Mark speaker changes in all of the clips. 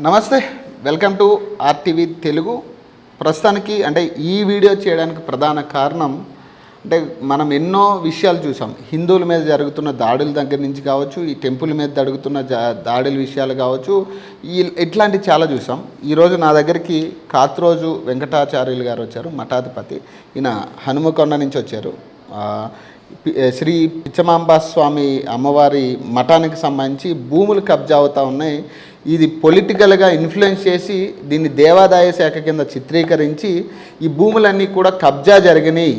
Speaker 1: నమస్తే welcome to RTV Telugu. ప్రస్తుతానికి అంటే ఈ వీడియో చేయడానికి ప్రధాన కారణం అంటే మనం ఎన్నో విషయాలు చూసాం. హిందువుల మీద జరుగుతున్న దాడుల దగ్గర నుంచి కావచ్చు ఈ టెంపుల్ మీద జరుగుతున్న జా- దాడుల విషయాలు కావచ్చు ఈ ఇట్లాంటి చాలా చూసాం. ఈరోజు నా దగ్గరికి కాత్రోజు వెంకటాచార్యులు గారు వచ్చారు మఠాధిపతి. ఈయన హనుమకొండ నుంచి వచ్చారు. శ్రీ పిచ్చమాంబా స్వామి అమ్మవారి మఠానికి సంబంధించి భూములు కబ్జా అవుతూ ఉన్నాయి. ఇది పొలిటికల్గా ఇన్ఫ్లుయెన్స్ చేసి దీన్ని దేవాదాయ శాఖ కింద చిత్రీకరించి ఈ భూములన్నీ కూడా కబ్జా జరిగినాయి.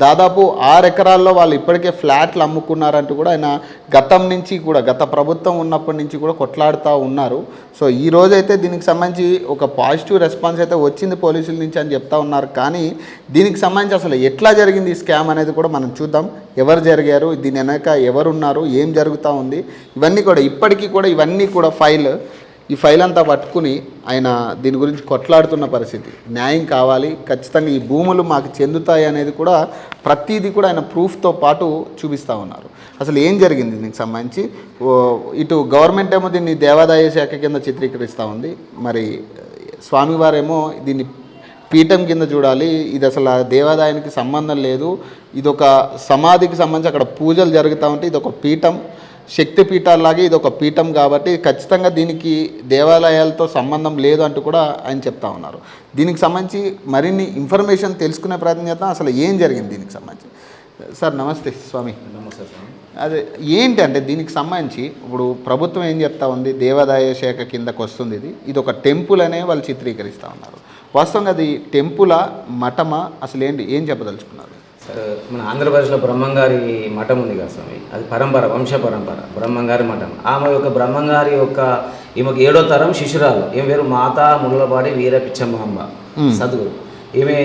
Speaker 1: దాదాపు ఆరు ఎకరాల్లో వాళ్ళు ఇప్పటికే ఫ్లాట్లు అమ్ముకున్నారంటూ కూడా ఆయన గతం నుంచి కూడా గత ప్రభుత్వం ఉన్నప్పటి నుంచి కూడా కొట్లాడుతూ ఉన్నారు. సో ఈ రోజైతే దీనికి సంబంధించి ఒక పాజిటివ్ రెస్పాన్స్ అయితే వచ్చింది పోలీసుల నుంచి అని చెప్తా ఉన్నారు. కానీ దీనికి సంబంధించి అసలు ఎట్లా జరిగింది ఈ స్కామ్ అనేది కూడా మనం చూద్దాం. ఎవరు జరిగారు? దీని వెనక ఎవరున్నారు? ఏం జరుగుతూ ఉంది? ఇవన్నీ కూడా ఇప్పటికీ కూడా ఇవన్నీ కూడా ఫైల్ ఈ ఫైల్ అంతా పట్టుకుని ఆయన దీని గురించి కొట్లాడుతున్న పరిస్థితి. న్యాయం కావాలి ఖచ్చితంగా ఈ భూములు మాకు చెందుతాయి అనేది కూడా ప్రతిదీ కూడా ఆయన ప్రూఫ్తో పాటు చూపిస్తూ ఉన్నారు. అసలు ఏం జరిగింది దీనికి సంబంధించి? ఇటు గవర్నమెంట్ ఏమో దీన్ని దేవాదాయ శాఖ కింద చిత్రీకరిస్తూ ఉంది. మరి స్వామివారేమో దీన్ని పీఠం కింద చూడాలి. ఇది అసలు ఆ దేవాదాయానికి సంబంధం లేదు. ఇది ఒక సమాధికి సంబంధించి అక్కడ పూజలు జరుగుతూ ఉంటే ఇది ఒక పీఠం. శక్తి పీఠాలాగే ఇది ఒక పీఠం కాబట్టి ఖచ్చితంగా దీనికి దేవాలయాలతో సంబంధం లేదు అంటూ కూడా ఆయన చెప్తా ఉన్నారు. దీనికి సంబంధించి మరిన్ని ఇన్ఫర్మేషన్ తెలుసుకునే ప్రయత్నం చేద్దాం. అసలు ఏం జరిగింది దీనికి సంబంధించి? సార్ నమస్తే స్వామి.
Speaker 2: నమస్తే స్వామి
Speaker 1: అదే ఏంటి అంటే దీనికి సంబంధించి ఇప్పుడు ప్రభుత్వం ఏం చెప్తా ఉంది? దేవాదాయ శాఖ కిందకు వస్తుంది ఇది. ఇది ఒక టెంపుల్ అనే వాళ్ళు చిత్రీకరిస్తూ ఉన్నారు. వాస్తవంగా అది టెంపులా మఠమా? అసలు ఏంటి? ఏం చెప్పదలుచుకున్నారు?
Speaker 2: మన ఆంధ్రప్రదేశ్లో బ్రహ్మంగారి మఠం ఉంది కదా స్వామి. అది పరంపర వంశ పరంపర బ్రహ్మంగారి మఠం. ఆమె యొక్క బ్రహ్మంగారి యొక్క ఈమెకు ఏడో తరం శిశురాలు. ఈమె పేరు మాత ముళ్ళపాడి వీర పిచ్చమ్మాంబ సద్గురు. ఈమె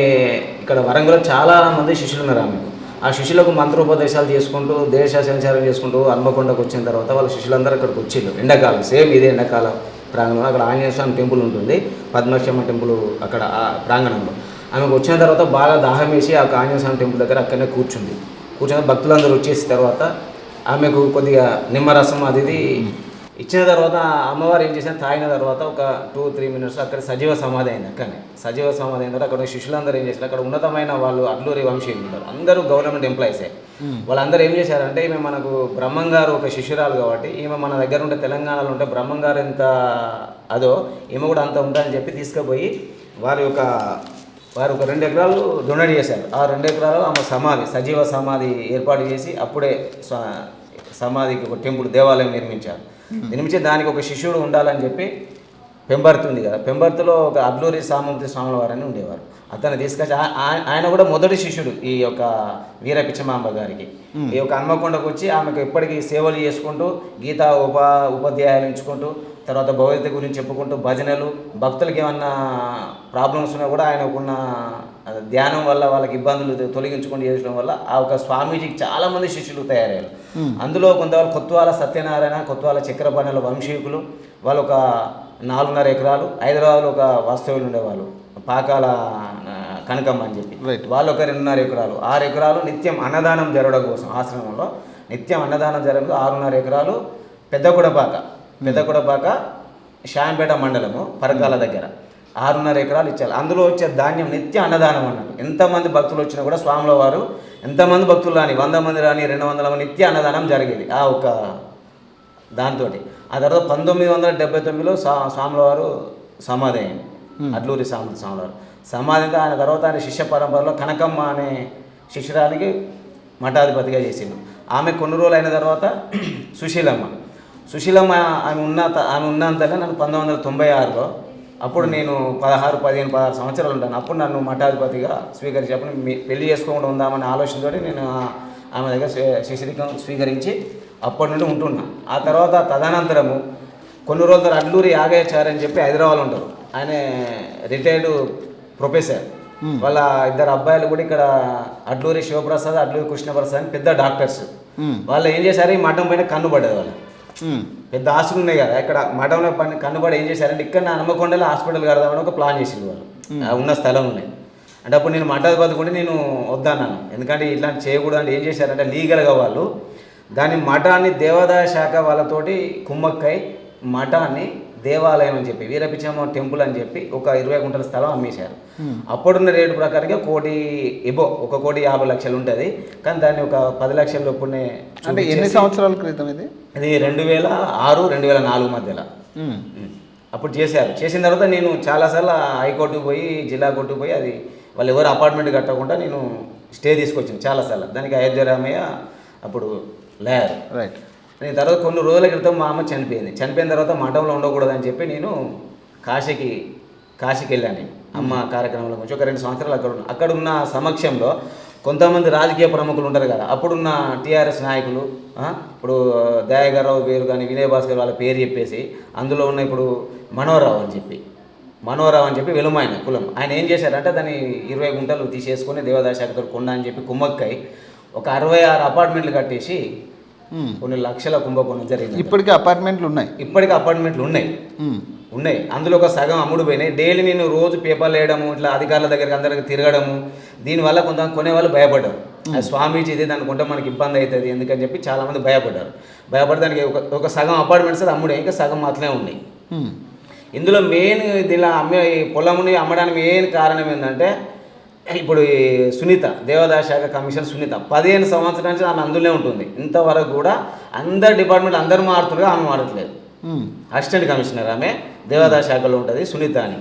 Speaker 2: ఇక్కడ వరంగల్లో చాలా మంది శిష్యులు ఉన్నారు ఆమెకు. ఆ శిష్యులకు మంత్రోపదేశాలు చేసుకుంటూ దేశ సంచారం చేసుకుంటూ హన్మకొండకు వచ్చిన తర్వాత వాళ్ళ శిష్యులందరూ ఇక్కడికి వచ్చిండ్రు. ఎండాకాలం సేమ్ ఇదే ఎండాకాలం ప్రాంగణంలో. అక్కడ ఆంజనేయ స్వామి టెంపుల్ ఉంటుంది. పద్మక్షమ్మ టెంపుల్ అక్కడ ఆ ప్రాంగణంలో. ఆమెకు వచ్చిన తర్వాత బాగా దాహం వేసి ఆ ఆంజనేయ స్వామి టెంపుల్ దగ్గర అక్కడనే కూర్చుంది. కూర్చున్న భక్తులందరూ వచ్చేసిన తర్వాత ఆమెకు కొద్దిగా నిమ్మరసం అది ఇది ఇచ్చిన తర్వాత అమ్మవారు ఏం చేసిన తాగిన తర్వాత ఒక టూ త్రీ మినిట్స్ అక్కడ సజీవ సమాధి అయింది అక్కడనే. సజీవ సమాధి అయిన తర్వాత అక్కడ శిష్యులందరూ ఏం చేశారు? అక్కడ ఉన్నతమైన వాళ్ళు అడ్లూరి వంశీయులు ఉంటారు. అందరూ గవర్నమెంట్ ఎంప్లాయీసే వాళ్ళందరూ ఏం చేశారంటే ఈమె మనకు బ్రహ్మంగారు ఒక శిష్యురాలు కాబట్టి ఈమె మన దగ్గర ఉంటే తెలంగాణలో ఉంటే బ్రహ్మంగారు ఎంత అదో ఈమె కూడా అంత ఉంటుందని చెప్పి తీసుకుపోయి వారి యొక్క వారు ఒక రెండు ఎకరాలు డొనేట్ చేశారు. ఆ రెండు ఎకరాలు ఆమె సమాధి సజీవ సమాధి ఏర్పాటు చేసి అప్పుడే సమాధికి ఒక టెంపుల్ దేవాలయం నిర్మించారు. నిర్మించి దానికి ఒక శిష్యుడు ఉండాలని చెప్పి పెంబర్తి ఉంది కదా. పెంబర్తిలో ఒక అడ్లూరి సామూర్తి స్వాముల వారని ఉండేవారు. అతను తీసుకొచ్చి ఆయన కూడా మొదటి శిష్యుడు ఈ యొక్క వీర పిచ్చమాంబ గారికి ఈ యొక్క హన్మకొండకు వచ్చి ఆమెకు ఎప్పటికీ సేవలు చేసుకుంటూ గీతా ఉప ఉపాధ్యాయాలు ఇచ్చుకుంటూ తర్వాత భగవద్గీత గురించి చెప్పుకుంటూ భజనలు భక్తులకి ఏమన్నా ప్రాబ్లమ్స్ ఉన్నా కూడా ఆయనకున్న ధ్యానం వల్ల వాళ్ళకి ఇబ్బందులు తొలగించుకొని చేయడం వల్ల ఆ ఒక స్వామీజీకి చాలా మంది శిష్యులు తయారయ్యారు. అందులో కొంతవాళ్ళు కొత్వాల సత్యనారాయణ కొత్వాల చక్రపాణుల వంశీకులు వాళ్ళు ఒక నాలుగున్నర ఎకరాలు హైదరాబాద్లో ఒక వాస్తవ్యులు ఉండేవాళ్ళు పాకాల కనకమ్మ అని చెప్పి. వాళ్ళు ఒక రెండున్నర ఎకరాలు. ఆరు ఎకరాలు నిత్యం అన్నదానం జరగడం కోసం ఆశ్రమంలో. నిత్యం అన్నదానం జరగదు ఆరున్నర ఎకరాలు పెద్దకుడపాక పెద్దకుడపాక శాంపేట మండలము పరకాల దగ్గర. ఆరున్నర ఎకరాలు ఇచ్చారు. అందులో వచ్చే ధాన్యం నిత్య అన్నదానం అన్నట్టు. ఎంతమంది భక్తులు వచ్చినా కూడా స్వాముల వారు ఎంతమంది భక్తులు రాని వంద మంది రాని రెండు వందల మంది నిత్య అన్నదానం జరిగేది ఆ ఒక దాంతో ఆ తర్వాత పంతొమ్మిది వందల డెబ్బై తొమ్మిదిలో స్వా స్వాముల వారు సమాధి అయింది అడ్లూరి స్వామి స్వాముల వారు. సమాధితో ఆయన తర్వాత ఆయన శిష్య పరంపరలో కనకమ్మ అనే శిష్యురాలికి మఠాధిపతిగా చేసిండు. ఆమె కొన్ని రోజులు అయిన తర్వాత సుశీలమ్మ. సుశీలమ్మ ఆమె ఉన్న ఆమె ఉన్నంతలో నన్ను పంతొమ్మిది వందల తొంభై ఆరులో అప్పుడు నేను పదహారు పదిహేను పదహారు సంవత్సరాలు ఉంటాను. అప్పుడు నన్ను మఠాధిపతిగా స్వీకరించి అప్పుడు పెళ్ళి చేసుకోకుండా ఉందామనే ఆలోచనతోటి నేను ఆమె దగ్గర శి- శిష్యరికం స్వీకరించి అప్పటి నుండి ఉంటున్నా. ఆ తర్వాత తదనంతరము కొన్ని రోజుల అడ్లూరి యాగయ్యాచారి అని చెప్పి హైదరాబాద్లో ఉంటారు. ఆయన రిటైర్డ్ ప్రొఫెసర్. వాళ్ళ ఇద్దరు అబ్బాయిలు కూడా ఇక్కడ అడ్లూరి శివప్రసాద్ అడ్లూరి కృష్ణప్రసాద్ అని పెద్ద డాక్టర్స్. వాళ్ళు ఏం చేశారు? ఈ మఠం పైన కన్ను పడ్డది వాళ్ళు పెద్ద ఆస్తులు ఉన్నాయి కదా. ఇక్కడ మఠంలో పని కన్నుబడి ఏం చేశారంటే ఇక్కడ నా హనుమకొండలో హాస్పిటల్ కడదామని ఒక ప్లాన్ చేసింది వాళ్ళు. ఆ ఉన్న స్థలం ఉన్నాయి. అంటే అప్పుడు నేను మఠాధిపతి కూడా నేను వద్దన్నాను. ఎందుకంటే ఇట్లాంటి చేయకూడదు అంటే ఏం చేశారంటే లీగల్గా వాళ్ళు దాని మఠాన్ని దేవాదాయ శాఖ వాళ్ళతోటి కుమ్మక్కై మఠాన్ని దేవాలయం అని చెప్పి వీరపిచ్చమ్మ టెంపుల్ అని చెప్పి ఒక ఇరవై గుంటల స్థలం అమ్మేశారు. అప్పుడున్న రేటు ప్రకారంగా కోటి ఎబో ఒక కోటి యాభై లక్షలు ఉంటుంది. కానీ దాన్ని ఒక పది లక్షల లోపునే
Speaker 1: అంటే ఎన్ని సంవత్సరాల క్రితం ఇది?
Speaker 2: ఇది రెండు వేల ఆరు రెండు వేల నాలుగు మధ్యలో. అప్పుడు చేశారు. చేసిన తర్వాత నేను చాలాసార్లు హైకోర్టుకు పోయి జిల్లా కోర్టుకు పోయి అది వాళ్ళు ఎవరు అపార్ట్మెంట్ కట్టకుండా నేను స్టే తీసుకొచ్చాను చాలాసార్లు దానికి అయోధ్య రామయ్య అప్పుడు లేరు
Speaker 1: రైట్.
Speaker 2: నేను తర్వాత కొన్ని రోజుల క్రితం మా అమ్మ చనిపోయింది. చనిపోయిన తర్వాత మఠంలో ఉండకూడదని చెప్పి నేను కాశీకి కాశీకి వెళ్ళాను. అమ్మ కార్యక్రమంలో కొంచెం ఒక రెండు సంవత్సరాలు అక్కడ ఉన్నా. అక్కడ ఉన్న సమక్షంలో కొంతమంది రాజకీయ ప్రముఖులు ఉంటారు కదా అప్పుడున్న టీఆర్ఎస్ నాయకులు ఇప్పుడు దయాగర్రావు పేరు కానీ వినయ్ భాస్కర్ వాళ్ళ పేరు చెప్పేసి అందులో ఉన్న ఇప్పుడు మనోహరరావు అని చెప్పి మనోహరరావు అని చెప్పి వెలుమాయన కులం. ఆయన ఏం చేశారంటే దాన్ని ఇరవై గుంటలు తీసేసుకొని దేవదాయ శాఖతో కొండ అని చెప్పి కుమ్మక్కై ఒక అరవై ఆరు అపార్ట్మెంట్లు కట్టేసి. కొన్ని లక్షల కుంభకోణం జరిగింది
Speaker 1: ఇప్పటికీ అపార్ట్మెంట్లు ఉన్నాయి.
Speaker 2: ఇప్పటికీ అపార్ట్మెంట్లు ఉన్నాయి.
Speaker 1: ఉమ్.
Speaker 2: ఉన్నాయి. అందులో ఒక సగం అమ్ముడు పోయినాయి. డైలీ నేను రోజు పేపర్లు వేయడము ఇట్లా అధికారుల దగ్గరికి అందరికి తిరగడము దీనివల్ల కొంత కొనేవాళ్ళు భయపడ్డారు. అది స్వామీజీ ఇది దాన్ని కొంటే మనకి ఇబ్బంది అవుతుంది. ఎందుకని చెప్పి చాలామంది భయపడ్డారు. భయపడి దానికి ఒక ఒక సగం అపార్ట్మెంట్స్ అది అమ్ముడే ఇంకా సగం మాత్రమే ఉన్నాయి. ఇందులో మెయిన్ దీనిలో అమ్మే పొలముని అమ్మడానికి మెయిన్ కారణం ఏంటంటే ఇప్పుడు ఈ సునీత దేవాదాయ శాఖ కమిషన్ సునీత పదిహేను సంవత్సరాల నుంచి ఆమె అందులోనే ఉంటుంది. ఇంతవరకు కూడా అందరు డిపార్ట్మెంట్ అందరు మారుతున్నారు ఆమె మారట్లేదు. అసిస్టెంట్ కమిషనర్ ఆమె దేవాదాయ శాఖలో ఉంటుంది సునీత అని.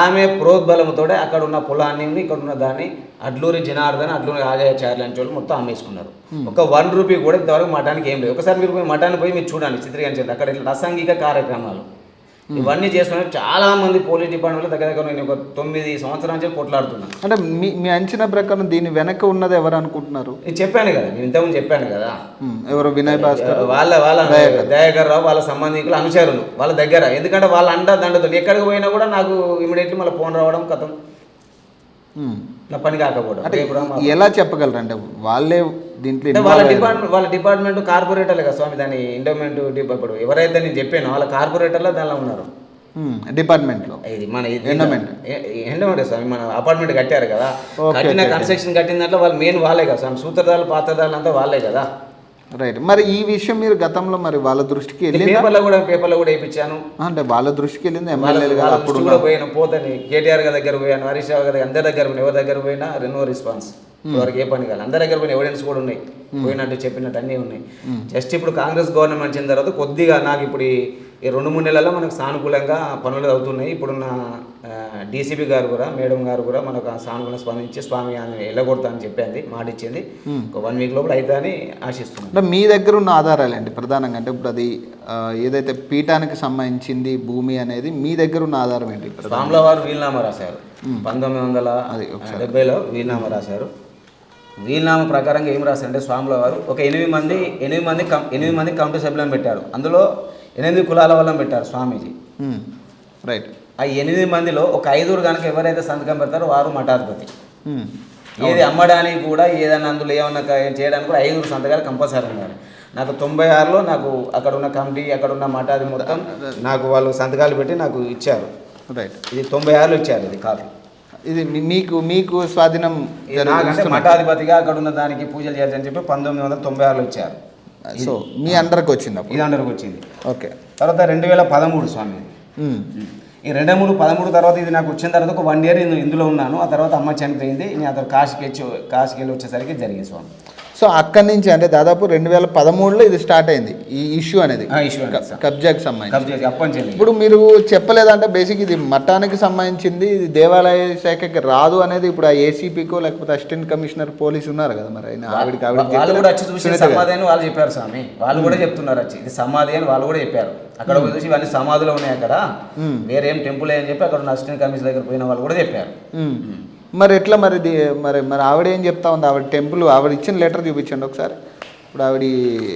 Speaker 2: ఆమె ప్రోద్బలంతో అక్కడ ఉన్న పొలాన్ని ఇక్కడ ఉన్న దాన్ని అడ్లూరి జనార్దన్ అడ్లూరి ఆగాచార్యులు అని వాళ్ళు మొత్తం అమ్మేసుకున్నారు ఒక వన్ రూపీ కూడా ఇంతవరకు మఠానికి ఏం లేదు. ఒకసారి మీరు పోయి మఠానికి పోయి మీరు చూడండి చిత్రీకరించండి అక్కడ ఇట్లా అసాంఘిక కార్యక్రమాలు. ఇవన్నీ చేసుకుని చాలా మంది పోలీస్ డిపార్ట్మెంట్లో దగ్గర దగ్గర నేను ఒక తొమ్మిది సంవత్సరాల నుంచి కొట్లాడుతున్నాను
Speaker 1: అంటే మీ మీ అంచనా ప్రకారం దీని వెనక ఉన్నది ఎవరు అనుకుంటున్నారు?
Speaker 2: నేను చెప్పాను కదా నేను ఇంతకుముందు చెప్పాను కదా.
Speaker 1: ఎవరు? వినయ్ భాస్కర్?
Speaker 2: వాళ్ళ వాళ్ళ దయాకర్. రావు వాళ్ళ సంబంధికులు అనుచరులు వాళ్ళ దగ్గర. ఎందుకంటే వాళ్ళ అండ దండతో ఎక్కడికి పోయినా కూడా నాకు ఇమీడియట్లీ మళ్ళీ ఫోన్ రావడం కథం. నా పని కాకపోవడం.
Speaker 1: అంటే ఎలా చెప్పగలరు అంటే వాళ్ళే దీంట్లో
Speaker 2: వాళ్ళ. డిపార్ట్మెంట్ వాళ్ళ డిపార్ట్మెంట్ కార్పొరేటర్లే కదా స్వామి దాని ఎండోమెంట్ ఇప్పుడు ఎవరైతే నేను చెప్పానో వాళ్ళ కార్పొరేటర్లో దానిలో ఉన్నారు.
Speaker 1: డిపార్ట్మెంట్లో
Speaker 2: ఇది మన
Speaker 1: Endowment.
Speaker 2: ఎండోమెంట్ స్వామి మన అపార్ట్మెంట్ కట్టారు కదా కట్టిన. కన్స్ట్రక్షన్ కట్టిన దాంట్లో వాళ్ళు మెయిన్ వాళ్ళే కదా స్వామి సూత్రధారులు పాత్రధారులు అంతా వాళ్ళే కదా
Speaker 1: రైట్ మరి ఈ విషయం మీరు గతంలో మరి వాళ్ళ దృష్టికి వెళ్ళిందా?
Speaker 2: పేపర్లో కూడా పేపర్లో కూడా వేయించాను.
Speaker 1: అంటే వాళ్ళ దృష్టికి వెళ్ళింది?
Speaker 2: వాళ్ళ
Speaker 1: ఎమ్మెల్యేలు కదా అప్పుడు
Speaker 2: కూడా పోయాను. పోతాను కేటీఆర్ గారి దగ్గర పోయాను హరీష్ రావు గారి అందరి దగ్గర పోయినా ఎవరి దగ్గర పోయినా రెనో రెస్పాన్స్ వరకు ఏ పని కాదు అందరి దగ్గర పోయిన ఎవిడెన్స్ కూడా ఉన్నాయి. పోయినట్టు చెప్పినట్టు అన్నీ ఉన్నాయి. జస్ట్ ఇప్పుడు కాంగ్రెస్ గవర్నమెంట్ వచ్చిన తర్వాత కొద్దిగా నాకు ఇప్పుడు ఈ- రెండు మూడు నెలల్లో మనకు సానుకూలంగా పనులు అవుతున్నాయి. ఇప్పుడున్న డీసీపీ గారు కూడా మేడం గారు కూడా మనకు సానుకూలంగా స్పందించి స్వామి అని వెళ్ళగొడతా అని చెప్పింది మాట ఇచ్చింది ఒక వన్ వీక్ లోపల అవుతా అని ఆశిస్తున్నాను
Speaker 1: అంటే మీ దగ్గర ఉన్న ఆధారాలు ఏంటి? ప్రధానంగా అంటే ఇప్పుడు అది ఏదైతే పీఠానికి సంబంధించింది భూమి అనేది మీ దగ్గర ఉన్న ఆధారం ఏంటి?
Speaker 2: స్వాముల వారు వీలునామా రాశారు. పంతొమ్మిది వందల డెబ్బైలో వీలునామా రాశారు. వీలునామా ప్రకారంగా ఏం రాశారంటే స్వాముల వారు ఒక ఎనిమిది మంది ఎనిమిది మంది ఎనిమిది మంది కమిటీ సభ్యులను పెట్టారు. అందులో ఎనిమిది కులాల వాళ్ళని పెట్టారు స్వామీజీ.
Speaker 1: రైట్.
Speaker 2: ఆ ఎనిమిది మందిలో ఒక ఐదుగురు కనుక ఎవరైతే సంతకం పెడతారో వారు మఠాధిపతి. ఏది అమ్మడానికి కూడా ఏదైనా అందులో ఏమన్నా చేయడానికి కూడా ఐదుగురు సంతకాలు కంపల్సరీ ఉన్నారు నాకు తొంభై ఆరులో నాకు అక్కడ ఉన్న కమిటీ అక్కడ ఉన్న మఠాది మొత్తం నాకు వాళ్ళు సంతకాలు పెట్టి నాకు ఇచ్చారు.
Speaker 1: రైట్.
Speaker 2: ఇది తొంభై ఆరులో ఇచ్చారు ఇది కాపీ.
Speaker 1: ఇది మీకు మీకు స్వాధీనం
Speaker 2: మఠాధిపతిగా అక్కడ ఉన్న దానికి పూజలు చేయాలని చెప్పి పంతొమ్మిది వందల తొంభై ఆరులో ఇచ్చారు.
Speaker 1: సో మీ అందరికి వచ్చింది అప్పుడు?
Speaker 2: ఇది అందరికి వచ్చింది.
Speaker 1: ఓకే.
Speaker 2: తర్వాత రెండు వేల పదమూడు స్వామి. ఈ రెండు మూడు పదమూడు తర్వాత ఇది నాకు వచ్చిన తర్వాత ఒక వన్ ఇయర్ నేను ఇందులో ఉన్నాను. ఆ తర్వాత అమ్మ చనిపోయింది. నేను అతను కాశీకి వచ్చి కాశీకి వెళ్ళి వచ్చేసరికి జరిగింది స్వామి.
Speaker 1: సో అక్కడి నుంచి అంటే దాదాపు రెండు వేల పదమూడులో ఇది స్టార్ట్ అయింది ఈ ఇష్యూ అనేది. కబ్జాకి సంబంధించి. ఇప్పుడు మీరు చెప్పలేదంటే బేసిక్ ఇది మఠానికి సంబంధించింది ఇది దేవాలయ శాఖకి రాదు అనేది ఇప్పుడు ఆ ఏసీపీకో లేకపోతే అసిస్టెంట్ కమిషనర్ పోలీస్ ఉన్నారు కదా మరి ఆయన. ఆవిడకి ఆవిడ
Speaker 2: వాళ్ళు కూడా వచ్చి చూసి సమాధి అని వాళ్ళు చెప్పారు స్వామి. వాళ్ళు కూడా చెప్తున్నారు వచ్చి. ఇది సమాధి అని వాళ్ళు కూడా చెప్పారు. అక్కడ చూసి ఇవన్నీ సమాధులు ఉన్నాయి అక్కడ. వేరేం టెంపుల్ అని చెప్పి అక్కడ ఉన్న అసిస్టెంట్ కమిషనర్ దగ్గర పోయిన వాళ్ళు కూడా చెప్పారు.
Speaker 1: మరి ఎట్లా మరి మరి మరి ఆవిడ ఏం చెప్తా ఉంది? ఆవిడ టెంపుల్ ఆవిడ ఇచ్చిన లెటర్ చూపించండి ఒకసారి. ఇప్పుడు ఆవిడ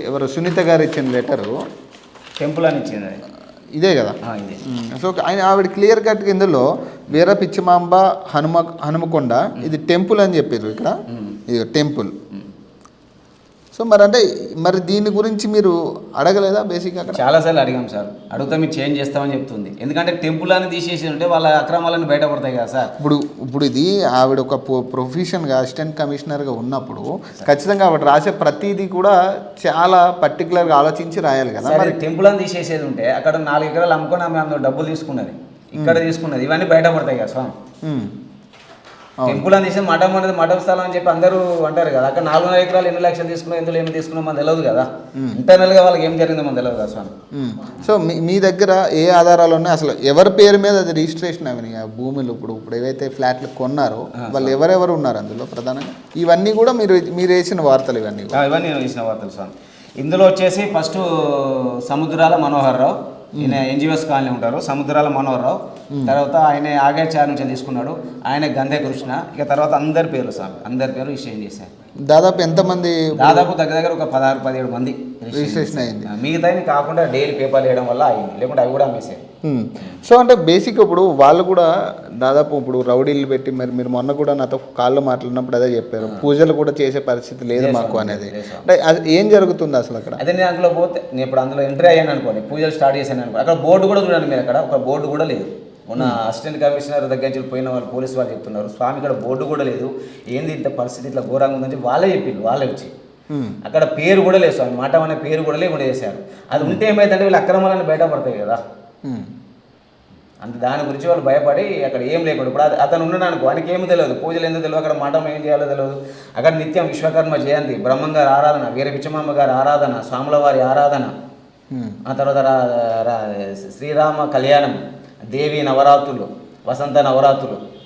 Speaker 1: ఎవరు సునీత గారు ఇచ్చిన లెటరు.
Speaker 2: టెంపుల్ అని ఇచ్చింది.
Speaker 1: ఇదే కదా? సో ఆయన ఆవిడ క్లియర్ కట్ ఇందులో వీర పిచ్చిమాంబ హనుమ హనుమకొండ ఇది టెంపుల్ అని చెప్పారు ఇక్కడ. ఇది టెంపుల్. సో మరి అంటే మరి దీని గురించి మీరు అడగలేదా బేసిక్ అక్కడ?
Speaker 2: చాలాసార్లు అడిగాం సార్. అడిగితే మీరు చేంజ్ చేస్తామని చెప్తుంది. ఎందుకంటే టెంపుల్ అని తీసేసి ఉంటే వాళ్ళ అక్రమాలను బయటపడతాయి కదా సార్.
Speaker 1: ఇప్పుడు ఇప్పుడు ఇది ఆవిడ ఒక ప్రొఫెషన్గా అసిస్టెంట్ కమిషనర్గా ఉన్నప్పుడు ఖచ్చితంగా ఆవిడ రాసే ప్రతిదీ కూడా చాలా పర్టికులర్గా ఆలోచించి రాయాలి కదా
Speaker 2: సరే
Speaker 1: మరి.
Speaker 2: టెంపుల్ అని తీసేసేది ఉంటే అక్కడ నాలుగు ఎకరాలు అమ్ముకొని ఆమె అందులో డబ్బులు తీసుకున్నది. ఇక్కడ తీసుకున్నది. ఇవన్నీ బయటపడతాయి కదా స్వామి.
Speaker 1: అవును.
Speaker 2: టెంపుల్ అని తీసి మఠం అనేది మఠం స్థలం అని చెప్పి అందరూ అంటారు కదా. అక్కడ నాలుగున్నర ఎకరాలు ఎన్ని లక్షలు తీసుకున్నాం ఇందులో ఏమి తీసుకున్నాం మన తెలియదు కదా. ఇంటర్నల్గా వాళ్ళకి ఏం జరిగిందో మన తెలియదు కదా స్వామి.
Speaker 1: సో మీ మీ దగ్గర ఏ ఆధారాలు ఉన్నాయి? అసలు ఎవరి పేరు మీద అది రిజిస్ట్రేషన్ అవి భూములు ఇప్పుడు ఇప్పుడు ఏవైతే ఫ్లాట్లు కొన్నారో వాళ్ళు ఎవరెవరు ఉన్నారు అందులో ప్రధానంగా? ఇవన్నీ కూడా మీరు మీరు వేసిన వార్తలు ఇవన్నీ
Speaker 2: ఇవన్నీ నేను ఇచ్చిన వార్తలు స్వామి. ఇందులో వచ్చేసి ఫస్ట్ సముద్రాల మనోహర్ రావు ఈయన ఎన్జిఓస్ కాలనీ ఉంటారు. సముద్రాల మనోహర్ రావు తర్వాత ఆయన ఆగేచార్ నుంచి తీసుకున్నాడు. ఆయన గంధే కృష్ణ. ఇక తర్వాత అందరి పేర్లు స్వామి అందరి పేరు ఇష్యం చేశారు.
Speaker 1: దాదాపు ఎంతమంది
Speaker 2: దాదాపు దగ్గర దగ్గర ఒక పదహారు పదిహేడు మంది
Speaker 1: రిజిస్ట్రేషన్ అయింది.
Speaker 2: మిగతా కాకుండా డైలీ పేపర్లు వేయడం వల్ల అయింది. లేకుంటే అవి కూడా అమ్మేసారు.
Speaker 1: సో అంటే బేసిక్ ఇప్పుడు వాళ్ళు కూడా దాదాపు ఇప్పుడు రౌడీలు పెట్టి మరి మీరు మొన్న కూడా నాతో కాళ్ళు మాట్లాడినప్పుడు అదే చెప్పారు. పూజలు కూడా చేసే పరిస్థితి లేదు మాకు అనేది. అంటే అది ఏం జరుగుతుంది అసలు అక్కడ?
Speaker 2: అదే నేను అందులో పోతే నేను ఇప్పుడు అందులో ఎంట్రీ అయ్యాను అనుకోండి. పూజలు స్టార్ట్ చేశాను అనుకో అక్కడ బోర్డు కూడా చూడండి మీరు అక్కడ. ఒక బోర్డు కూడా లేదు. మొన్న అసిస్టెంట్ కమిషనర్ దగ్గర నుంచి పోయిన వాళ్ళు పోలీసు వాళ్ళు చెప్తున్నారు స్వామి ఇక్కడ బోర్డు కూడా లేదు. ఏంది ఇంత పరిస్థితి ఇట్లా ఘోరంగా ఉందని వాళ్ళే చెప్పిండు వాళ్ళే వచ్చి.
Speaker 1: ఉమ్.
Speaker 2: అక్కడ పేరు కూడా లేదు స్వామి మాట అనే పేరు కూడా లేకుండా చేశారు. అది ఉంటే ఏమైందంటే వీళ్ళు అక్రమాలను బయటపడతాయి కదా. అంత దాని గురించి వాళ్ళు భయపడి అక్కడ ఏం లేకుండా ఇప్పుడు అతను ఉన్నాడు అనుకో ఆయనకి ఏమీ తెలియదు. పూజలు ఎందుకు తెలియదు? అక్కడ మఠం ఏం చేయాలో తెలియదు. అక్కడ నిత్యం విశ్వకర్మ జయంతి బ్రహ్మం గారి ఆరాధన వీర పిచ్చమాంబ గారి ఆరాధన స్వాముల వారి ఆరాధన. ఆ తర్వాత శ్రీరామ కళ్యాణం. దేవి నవరాత్రులు వసంత నవరాత్రులు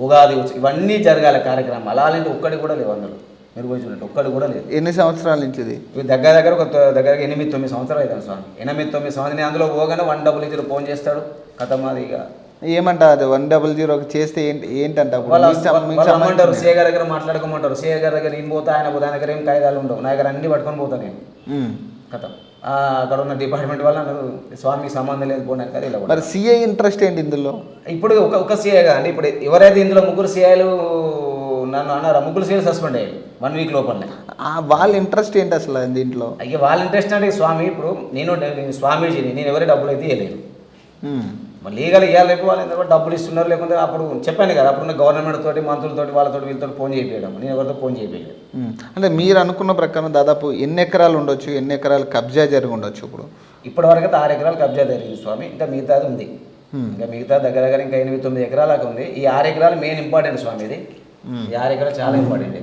Speaker 2: ఉగాది ఇవన్నీ జరగాలి కార్యక్రమాలు అలాంటి ఒక్కడి కూడా లేవు అందులో. మీరు పోయి చూడండి ఒక్కడి కూడా లేదు.
Speaker 1: ఎన్ని సంవత్సరాల నుంచి ఇది?
Speaker 2: దగ్గర దగ్గర ఒక దగ్గర ఎనిమిది తొమ్మిది సంవత్సరాలు అవుతాను స్వామి. ఎనిమిది తొమ్మిది సంవత్సరాలు. నేను అందులో పోగానే వన్ డబుల్ ఇద్దరు ఫోన్ చేస్తాడు. కథ మాది ఇక.
Speaker 1: ఏమంట అది? వన్ డబల్ జీరో చేస్తే ఏంటి ఏంటంట మీకు సం-
Speaker 2: గారి దగ్గర మాట్లాడుకోమంటారు. సీఏ గారి దగ్గర నేను పోతా ఆయన పోతా ఆయన దగ్గర ఏం కాగితాలు ఉండవు. నా దగ్గర అన్ని పట్టుకొని పోతా నేను. కథ. అక్కడ ఉన్న డిపార్ట్మెంట్ వాళ్ళు అన్నారు స్వామికి సంబంధం లేదు ఇలా కూడా
Speaker 1: మరి సిఐ ఇంట్రెస్ట్ ఏంటి ఇందులో?
Speaker 2: ఇప్పుడు ఒక ఒక సీఏ అండి ఇప్పుడు ఎవరైతే ఇందులో ముగ్గురు సీఐలు నన్ను అన్నారు ముగ్గురు సీఏలు సస్పెండ్ అయ్యారు వన్ వీక్ లోపలనే.
Speaker 1: వాళ్ళ ఇంట్రెస్ట్ ఏంటి అసలు దీంట్లో?
Speaker 2: అయ్యే వాళ్ళ ఇంట్రెస్ట్ అంటే స్వామి ఇప్పుడు నేను స్వామీజీని నేను ఎవరి డబ్బులు అయితే ఇవ్వలేదు. మరి లీగల్ ఇవ్వాలి రేపు వాళ్ళు ఎందుకంటే డబ్బులు ఇస్తున్నారు లేకుంటే అప్పుడు చెప్పాను కదా అప్పుడున్న గవర్నమెంట్ తోటి మంత్రులతోటి వాళ్ళతో వీళ్ళతో ఫోన్ చేయించడం నేను ఎవరితో ఫోన్ చేయించలేదు
Speaker 1: ఉమ్. అంటే మీరు అనుకున్న ప్రకారం దాదాపు ఎన్ని ఎకరాలు ఉండొచ్చు ఎన్ని ఎకరాలు కబ్జా జరిగి ఉండొచ్చు ఇప్పుడు?
Speaker 2: ఇప్పటి వరకు అయితే ఆరు ఎకరాలు కబ్జా జరిగింది స్వామి. ఇంకా మిగతాది ఉంది. ఇంకా మిగతా దగ్గర దగ్గర ఇంకా ఎనిమిది తొమ్మిది ఎకరాలకు ఉంది. ఈ ఆరు ఎకరాలు మెయిన్ ఇంపార్టెంట్ స్వామి ఇది. ఈ ఆరు ఎకరాలు చాలా ఇంపార్టెంట్.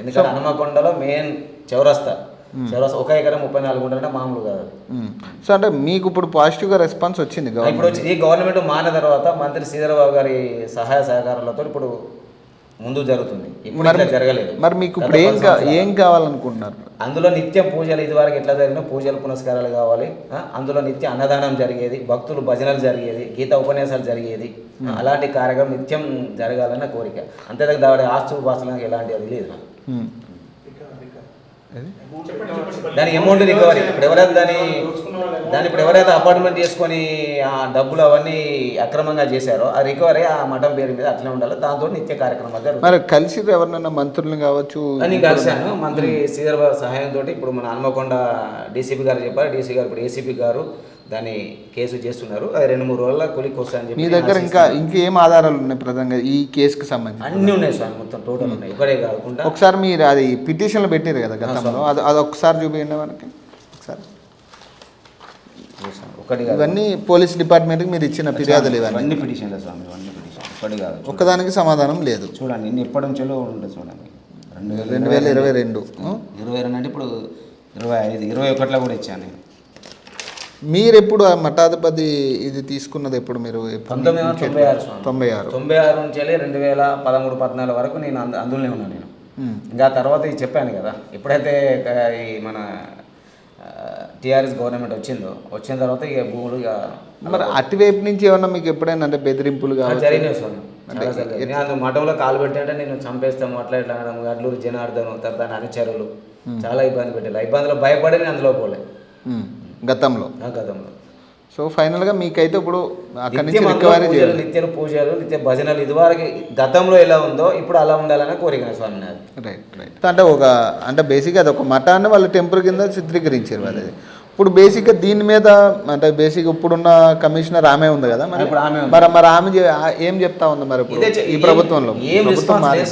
Speaker 2: ఎందుకంటే హనుమకొండలో మెయిన్ చౌరస్తా. చౌరస్తా ఒక ఎకరం ముప్పై నాలుగు గుంటలంటే మామూలు కాదు.
Speaker 1: సో అంటే మీకు ఇప్పుడు పాజిటివ్గా రెస్పాన్స్ వచ్చింది
Speaker 2: ఇప్పుడు వచ్చి ఈ గవర్నమెంట్ మారిన తర్వాత మంత్రి శ్రీధరబాబు గారి సహాయ సహకారాలతో ఇప్పుడు ముందు జరుగుతుంది. ఇప్పుడు జరగలేదు.
Speaker 1: మరి మీకు ఇప్పుడు ఏం ఏం కావాలనుకుంటున్నారు?
Speaker 2: అందులో నిత్యం పూజలు ఇదివరకు ఎట్లా జరిగినా పూజలు పునస్కారాలు కావాలి. అందులో నిత్య అన్నదానం జరిగేది భక్తులు భజనలు జరిగేది గీత ఉపన్యాసాలు జరిగేది. అలాంటి కార్యక్రమం నిత్యం జరగాలన్న కోరిక. అంతేదాకా దాడి ఆస్తు ఉపాసన ఎలాంటి అది లేదు. దాని అమౌంట్ రికవరీ ఇప్పుడు ఎవరైతే దాని దాన్ని ఇప్పుడు ఎవరైతే అపార్ట్మెంట్ చేసుకొని ఆ డబ్బులు అవన్నీ అక్రమంగా చేశారో ఆ రికవరీ ఆ మఠం పేరు మీద అట్లే ఉండాలి. దాంతో నిత్య కార్యక్రమాలు
Speaker 1: మరి కలిసి ఎవరినైనా మంత్రులను కావచ్చు
Speaker 2: అని కలిశాను మంత్రి శ్రీధర్ సహాయంతో ఇప్పుడు మన హనుమకొండ డీసీపీ గారు చెప్పారు. డీసీ గారు ఇప్పుడు ఏసీపీ గారు. దాన్ని కేసు చేస్తున్నారు. అది రెండు మూడు రోజుల కొలికి వస్తాయని
Speaker 1: మీ
Speaker 2: చెప్పి
Speaker 1: దగ్గర ఇంకా ఇంకేం ఆధారాలు ఉన్నాయి ప్రధానంగా ఈ కేసుకి సంబంధించి?
Speaker 2: అన్నీ ఉన్నాయి స్వామి మొత్తం టోటల్ ఉన్నాయి. ఇక్కడే కాకుండా
Speaker 1: ఒకసారి మీరు అది పిటిషన్లు పెట్టారు కదా గతంలో అది అది ఒకసారి చూపించండి మనకి. ఒకసారి.
Speaker 2: ఒకటి
Speaker 1: ఇవన్నీ పోలీస్ డిపార్ట్మెంట్కి మీరు ఇచ్చిన ఫిర్యాదులు ఇవన్నీ.
Speaker 2: అన్ని పిటిషన్లు స్వామి అన్ని పిటిషన్ ఒకటి కాదు
Speaker 1: ఒక్కదానికి సమాధానం లేదు.
Speaker 2: చూడండి ఇన్ని ఎప్పటి నుంచో ఉంటుంది చూడండి. రెండు వేల
Speaker 1: రెండు వేల ఇరవై రెండు.
Speaker 2: ఇరవై రెండు అంటే ఇప్పుడు ఇరవై ఐదు ఇరవై ఒకటిలో కూడా ఇచ్చాను నేను.
Speaker 1: మీరు ఎప్పుడు ఆ మఠాధిపతి ఇది తీసుకున్నది ఎప్పుడు మీరు?
Speaker 2: పంతొమ్మిది వందల తొంభై ఆరు
Speaker 1: తొంభై ఆరు.
Speaker 2: తొంభై ఆరు నుంచి రెండు వేల పదమూడు పద్నాలుగు వరకు నేను అంద అందులోనే ఉన్నాను నేను. ఇంకా తర్వాత ఇది చెప్పాను కదా ఎప్పుడైతే ఈ మన టీఆర్ఎస్ గవర్నమెంట్ వచ్చిందో వచ్చిన తర్వాత ఇక భూములు ఇక
Speaker 1: మరి అటువైపు నుంచి ఏమన్నా మీకు ఎప్పుడైనా అంటే బెదిరింపులు
Speaker 2: జరిగినాయి. నేను మఠంలో కాలు పెట్టంటే నేను చంపేస్తాము అట్లా ఇట్లా అనడం అడ్లూరు జనార్దనం తర్వాత అనుచరులు చాలా ఇబ్బంది పెట్టారు. ఇబ్బందులు భయపడి నేను అందులో పోలే.
Speaker 1: గతంలో?
Speaker 2: ఆ గతంలో.
Speaker 1: సో ఫైనల్గా మీకైతే ఇప్పుడు అక్కడి నుంచి
Speaker 2: నిత్యం
Speaker 1: రికవరీ
Speaker 2: పూజలు
Speaker 1: చేయాలి.
Speaker 2: నిత్య పూజలు నిత్య భజనలు ఇదివరకు గతంలో ఎలా ఉందో ఇప్పుడు అలా ఉండాలని కోరిక స్వామి
Speaker 1: రైట్ రైట్ అంటే ఒక అంటే బేసిక్గా అది ఒక మఠాన్ని వాళ్ళు టెంపుల్ కింద చిత్రీకరించారు వాళ్ళు అది ఇప్పుడు బేసిక్గా దీని మీద అంటే బేసిక్ ఇప్పుడున్న కమిషనర్ ఆమె ఉంది కదా మరి?
Speaker 2: ఇప్పుడు ఆమె.
Speaker 1: మరి మరి ఆమె ఏం చెప్తా ఉంది మరి ఇప్పుడు ఈ ప్రభుత్వంలో?
Speaker 2: ఏం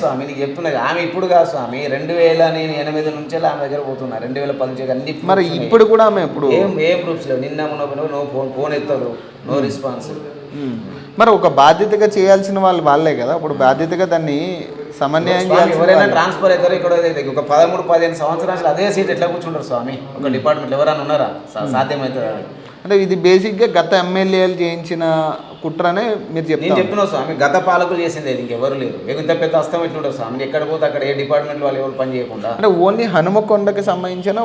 Speaker 2: స్వామి నీకు చెప్తున్నది ఆమె ఇప్పుడు కాదు స్వామి. రెండు వేల నేను ఎనిమిది నుంచి ఆమె దగ్గర పోతున్నా. రెండు వేల పది అన్ని
Speaker 1: మరి. ఇప్పుడు కూడా ఆమె ఇప్పుడు
Speaker 2: ఏం ఏం ప్రూఫ్స్ లేవు. నిన్న నో ఫోన్ ఫోన్ ఎత్తారు నో రెస్పాన్స్
Speaker 1: ఉమ్. మరి ఒక బాధ్యతగా చేయాల్సిన వాళ్ళు వాళ్ళే కదా. ఇప్పుడు బాధ్యతగా దాన్ని చేయాల్సిన
Speaker 2: ఎవరైనా. ట్రాన్స్ఫర్ అవుతారు ఇక్కడ ఒక పదమూడు పదిహేను సంవత్సరాలు అదే సీట్ ఎట్లా కూర్చుంటారు స్వామి? ఒక డిపార్ట్మెంట్ ఎవరైనా ఉన్నారా? సాధ్యమవుతుందా?
Speaker 1: అంటే ఇది బేసిక్గా గత ఎమ్మెల్యేలు చేయించిన కుట్రనే మీరు
Speaker 2: నేను
Speaker 1: చెప్తాను
Speaker 2: చెప్తున్నా స్వామి గత పాలకులు చేసింది ఇంకెవరు లేరు. ఇంత పెద్ద అస్తం ఎట్లుంటారు స్వామి? ఎక్కడ పోతే అక్కడ ఏ డిపార్ట్మెంట్ వాళ్ళు ఎవరు పని చేయకుండా?
Speaker 1: అంటే ఓన్లీ హనుమకొండకి సంబంధించిన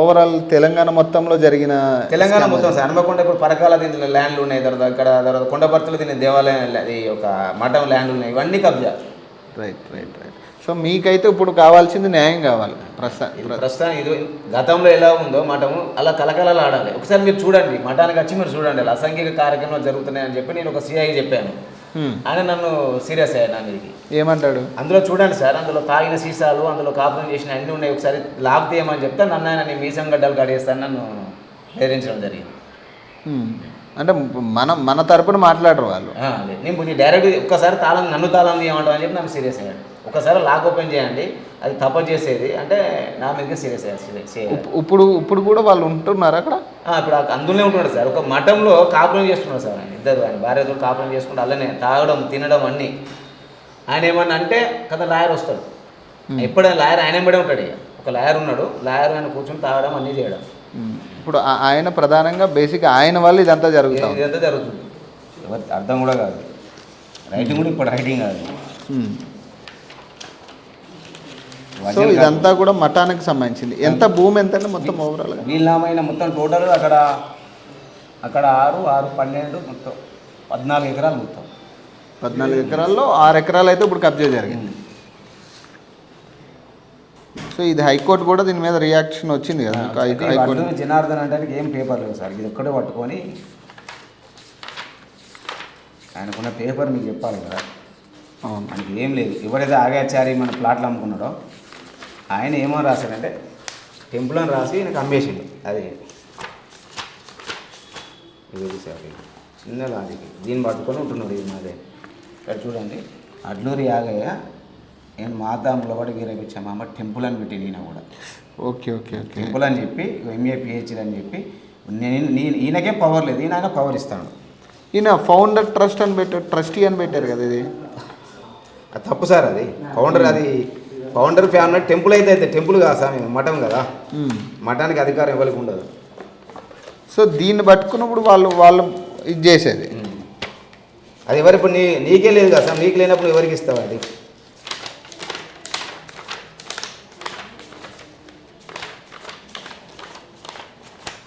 Speaker 1: ఓవరాల్ తెలంగాణ మొత్తంలో జరిగిన
Speaker 2: తెలంగాణ మొత్తం సార్ హనుమకొండ ఇప్పుడు పరకాల దీని ల్యాండ్లు ఉన్నాయి తర్వాత ఇక్కడ తర్వాత కొండపర్తులు దీని దేవాలయం అది ఒక మఠం ల్యాండ్లు ఉన్నాయి ఇవన్నీ కబ్జా.
Speaker 1: రైట్ రైట్ రైట్ సో మీకైతే ఇప్పుడు కావాల్సింది న్యాయం కావాలి. ప్రస్తుతం
Speaker 2: ఇది గతంలో ఎలా ఉందో మఠము అలా కలకలలు ఆడాలి ఒకసారి మీరు చూడండి మఠానికి వచ్చి మీరు చూడండి అలా అసంఖ్యక కార్యక్రమాలు జరుగుతున్నాయని చెప్పి నేను ఒక సిఐ చెప్పాను. ఆయన నన్ను సీరియస్ అయ్యాను నా మీదకి.
Speaker 1: ఏమంటాడు?
Speaker 2: అందులో చూడండి సార్ అందులో తాగిన సీసాలు అందులో కాపురం చేసిన అన్నీ ఉన్నాయి. ఒకసారి లాక్ తీయమని చెప్తే నన్ను ఆయన నీ మీసం గడ్డలు కడిగేస్తాను నన్ను బెదిరించడం జరిగింది.
Speaker 1: అంటే మన మన తరపున మాట్లాడరు వాళ్ళు.
Speaker 2: నేను కొంచెం డైరెక్ట్ ఒక్కసారి తాళం నన్ను తాళం తీయమంటాం అని చెప్పి నన్ను సీరియస్ అయ్యాడు. ఒకసారి లాక్ ఓపెన్ చేయండి అది తప్ప చేసేది అంటే నా మీదకి సీరియస్.
Speaker 1: ఇప్- ఇప్పుడు ఇప్పుడు కూడా వాళ్ళు ఉంటున్నారు అక్కడ?
Speaker 2: ఇప్పుడు అందులోనే ఉంటున్నాడు సార్. ఒక మఠంలో కాపురం చేస్తున్నాడు సార్ ఆయన ఇద్దరు ఆయన. భార్యతో కాపురం చేసుకుంటూ అలానే తాగడం తినడం అన్నీ. ఆయన ఏమన్నా అంటే కదా లాయర్ వస్తాడు. ఎప్పుడైనా లాయర్ ఆయన ఎంబడే ఉంటాడు. ఇక ఒక లాయర్ ఉన్నాడు లాయర్ ఆయన కూర్చొని తాగడం అన్నీ చేయడం.
Speaker 1: ఇప్పుడు ఆయన ప్రధానంగా బేసిక్ ఆయన వల్ల ఇదంతా జరుగుతాం
Speaker 2: ఇదంతా జరుగుతుంది. ఎవరికి అర్థం కూడా కాదు. రైటింగ్ కూడా ఇప్పుడు రైటింగ్ కాదు.
Speaker 1: సో ఇదంతా కూడా మఠానికి సంబంధించింది. ఎంత భూమి ఎంత మొత్తం ఓవరాల్గా
Speaker 2: వీళ్ళమైన మొత్తం టోటల్ అక్కడ అక్కడ ఆరు ఆరు పన్నెండు మొత్తం పద్నాలుగు ఎకరాలు మొత్తం.
Speaker 1: పద్నాలుగు ఎకరాల్లో ఆరు ఎకరాలు అయితే ఇప్పుడు కబ్జా జరిగింది. సో ఇది హైకోర్టు కూడా దీని మీద రియాక్షన్ వచ్చింది కదా. హైకోర్టు.
Speaker 2: జనార్దన్ అంటే ఏం పేపర్ లేవు సార్. ఇది ఒక్కడే పట్టుకొని ఆయనకున్న పేపర్ మీకు చెప్పాలి కదా.
Speaker 1: అవును.
Speaker 2: మనకి ఏం లేదు. ఎవరైతే ఆగాచారి మన ప్లాట్లు అమ్ముకున్నాడో ఆయన ఏమో రాశాడంటే టెంపుల్ అని రాసి నాకు అమ్మేసిండు. అది ఇది సార్. చిన్న లాజిక్. దీన్ని పట్టుకొని ఉంటున్నాడు ఇది మాదే. ఇక్కడ చూడండి. అడ్లూరి యాగయ్య నేను మాతాములో పాటు వీరపించామమ్మ టెంపుల్ అని పెట్టి ఈయన కూడా.
Speaker 1: Okay okay okay.
Speaker 2: టెంపుల్ అని చెప్పి ఎంఏ పిహెచ్డి అని చెప్పి నేను నేను ఈయనకే పవర్ లేదు ఈయన ఆయన పవర్ ఇస్తాడు.
Speaker 1: ఈయన ఫౌండర్ ట్రస్ట్ అని పెట్టారు ట్రస్టీ అని పెట్టారు కదా ఇది?
Speaker 2: అది తప్పు సార్ అది. ఫౌండర్ అది. ఫౌండర్ ఫ్యామిలీ టెంపుల్ అయితే అయితే టెంపుల్ కాదు సార్ మేము మఠం కదా. మఠానికి అధికారం ఎవరికి ఉండదు.
Speaker 1: సో దీన్ని పట్టుకున్నప్పుడు వాళ్ళు వాళ్ళు ఇది చేసేది.
Speaker 2: అది ఎవరు ఇప్పుడు నీ నీకే లేదు కదా సార్ నీకు లేనప్పుడు ఎవరికి ఇస్తావు అది?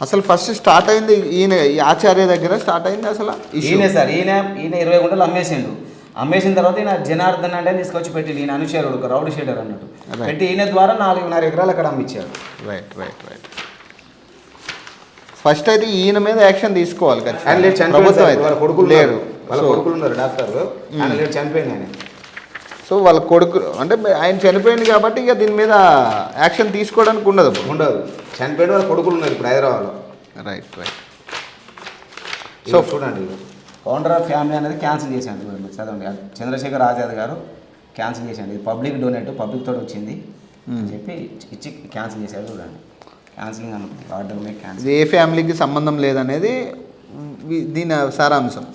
Speaker 1: అసలు ఫస్ట్ స్టార్ట్ అయింది ఈయన ఈ ఆచార్య దగ్గర స్టార్ట్ అయింది అసలు.
Speaker 2: ఈయనే సార్ ఈయన ఈయన ఇరవై గుంటలు అమ్మేసిండు. అమ్మేసిన తర్వాత ఈయన జనార్దన్ అంటే తీసుకొచ్చి పెట్టి ఈయన అనుచరుడు ఒక రౌడ్ షీటర్ అన్నట్టు. పెట్టి ఈయన ద్వారా నాలుగున్నర ఎకరాలు అక్కడ అమ్మిచ్చాడు.
Speaker 1: రైట్ రైట్ రైట్ ఫస్ట్ అయితే ఈయన మీద యాక్షన్ తీసుకోవాలి ప్రభుత్వం. అయితే.
Speaker 2: వాళ్ళ కొడుకులు
Speaker 1: లేరు.
Speaker 2: వాళ్ళ కొడుకులు ఉన్నారు డాక్టర్లు లేడు చనిపోయింది ఆయన.
Speaker 1: సో వాళ్ళ కొడుకు అంటే ఆయన చనిపోయింది కాబట్టి ఇక దీని మీద యాక్షన్ తీసుకోవడానికి ఉండదు
Speaker 2: ఉండదు. చనిపోయిన వాళ్ళ కొడుకులు ఉన్నారు ఇప్పుడు హైదరాబాద్లో.
Speaker 1: రైట్ రైట్
Speaker 2: సో చూడండి. ఫౌండర్ ఆఫ్ ఫ్యామిలీ అనేది క్యాన్సిల్ చేశాను చూడండి మీరు చదవండి. చంద్రశేఖర్ ఆజాద్ గారు క్యాన్సిల్ చేశాడు. ఇది పబ్లిక్ డొనేట్ పబ్లిక్ తోటి వచ్చింది. అని చెప్పి ఇచ్చి క్యాన్సిల్ చేశారు చూడండి. క్యాన్సిలింగ్ అనుకుంది ఆర్డర్ మీద క్యాన్సిల్
Speaker 1: ఇది ఏ ఫ్యామిలీకి సంబంధం లేదనేది దీని సారాంశం.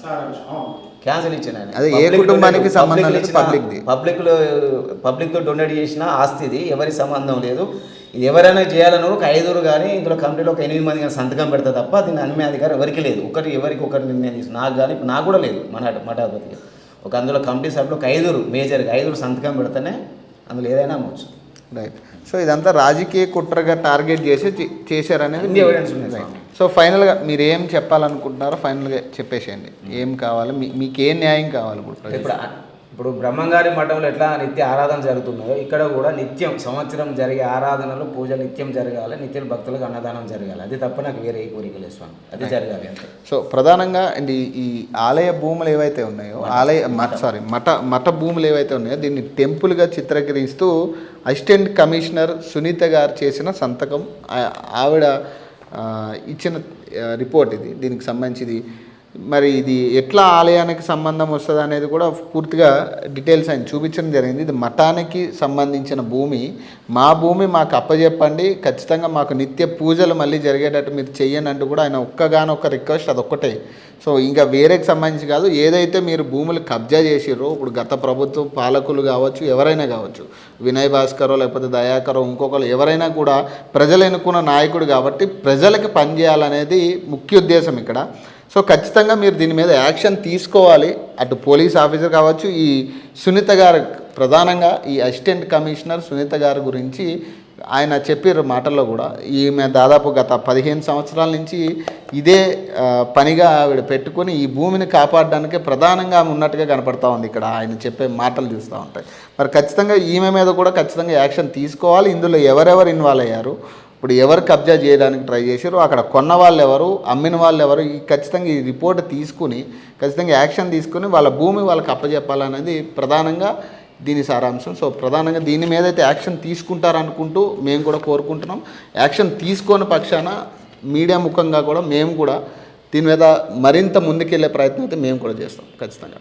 Speaker 2: క్యాన్సిల్ ఇచ్చాను ఆయన.
Speaker 1: అదే ఏ కుటుంబానికి సంబంధం ది.
Speaker 2: పబ్లిక్లో పబ్లిక్తో డొనేట్ చేసిన ఆస్తి ఇది ఎవరి సంబంధం లేదు. ఇది ఎవరైనా చేయాలని ఒక ఐదుగురు కానీ ఇందులో కంపెనీలో ఒక ఎనిమిది మంది కానీ సంతకం పెడతా తప్ప దీన్ని అమ్మే అధికారం ఎవరికి లేదు. ఒకటి ఎవరికి ఒకటి నిర్ణయం తీసుకు నాకు కానీ నాకు కూడా లేదు మన మఠాధిపతికి ఒక అందులో కమిటీ సభ్యులు ఒక ఐదుగురు మేజర్గా ఐదుగురు సంతకం పెడితేనే అందులో ఏదైనా అమ్మవచ్చు
Speaker 1: రైట్ సో ఇదంతా రాజకీయ కుట్రగా టార్గెట్ చేసి చేశారనేది సో ఫైనల్గా మీరు ఏం చెప్పాలనుకుంటున్నారో ఫైనల్గా చెప్పేసేయండి. ఏం కావాలి? మీ- మీకు ఏ న్యాయం కావాలి ఇప్పుడు?
Speaker 2: ఇప్పుడు బ్రహ్మంగారి మఠంలో ఎట్లా నిత్య ఆరాధన జరుగుతున్నాయో ఇక్కడ కూడా నిత్యం సంవత్సరం జరిగే ఆరాధనలు పూజ నిత్యం జరగాలి నిత్యం భక్తులకు అన్నదానం జరగాలి. అది తప్ప నాకు వేరే ఏ కోరిక లేదు స్వామి. అది జరగాలి అంతే.
Speaker 1: సో ప్రధానంగా అండ్ ఈ- ఆలయ భూములు ఏవైతే ఉన్నాయో ఆలయ మఠ. సారీ మఠ మఠ భూములు ఏవైతే ఉన్నాయో దీన్ని టెంపుల్గా చిత్రీకరిస్తూ అసిస్టెంట్ కమిషనర్ సునీత గారు చేసిన సంతకం ఆవిడ ఇచ్చిన రిపోర్ట్ ఇది. దీనికి సంబంధించి మరి ఇది ఎట్లా ఆలయానికి సంబంధం వస్తుంది అనేది కూడా పూర్తిగా డీటెయిల్స్ ఆయన చూపించడం జరిగింది. ఇది మఠానికి సంబంధించిన భూమి. మా భూమి మాకు అప్పచెప్పండి ఖచ్చితంగా మాకు నిత్య పూజలు మళ్ళీ జరిగేటట్టు మీరు చెయ్యండి అంటూ కూడా ఆయన ఒక్కగానొక్క రిక్వెస్ట్ అదొక్కటే. సో ఇంకా వేరేకి సంబంధించి కాదు ఏదైతే మీరు భూములు కబ్జా చేసిర్రో ఇప్పుడు గత ప్రభుత్వ పాలకులు కావచ్చు ఎవరైనా కావచ్చు వినయ్ భాస్కరో లేకపోతే దయాకరో ఇంకొకరు ఎవరైనా కూడా ప్రజలు ఎన్నుకున్న నాయకుడు కాబట్టి ప్రజలకి పనిచేయాలనేది ముఖ్య ఉద్దేశం ఇక్కడ. సో ఖచ్చితంగా మీరు దీని మీద యాక్షన్ తీసుకోవాలి. అటు పోలీస్ ఆఫీసర్ కావచ్చు ఈ సునీత గారు ప్రధానంగా ఈ అసిస్టెంట్ కమిషనర్ సునీత గారి గురించి ఆయన చెప్పారు మాటల్లో కూడా. ఈమె దాదాపు గత పదిహేను సంవత్సరాల నుంచి ఇదే పనిగా ఆవిడ పెట్టుకొని ఈ భూమిని కాపాడడానికే ప్రధానంగా ఉన్నట్టుగా కనపడతా ఉంది. ఇక్కడ ఆయన చెప్పే మాటలు చూస్తూ ఉంటాయి మరి ఖచ్చితంగా ఈమె మీద కూడా ఖచ్చితంగా యాక్షన్ తీసుకోవాలి. ఇందులో ఎవరెవరు ఇన్వాల్వ్ అయ్యారు? ఇప్పుడు ఎవరు కబ్జా చేయడానికి ట్రై చేశారు అక్కడ కొన్న వాళ్ళు ఎవరు అమ్మిన వాళ్ళు ఎవరు ఈ ఖచ్చితంగా ఈ రిపోర్ట్ తీసుకుని ఖచ్చితంగా యాక్షన్ తీసుకుని వాళ్ళ భూమి వాళ్ళకి అప్పజెప్పాలనేది ప్రధానంగా దీని సారాంశం. సో ప్రధానంగా దీని మీద అయితే యాక్షన్ తీసుకుంటారనుకుంటూ మేము కూడా కోరుకుంటున్నాం. యాక్షన్ తీసుకోని పక్షాన మీడియా ముఖంగా కూడా మేము కూడా దీని మీద మరింత ముందుకెళ్ళే ప్రయత్నం అయితే మేము కూడా చేస్తాం ఖచ్చితంగా.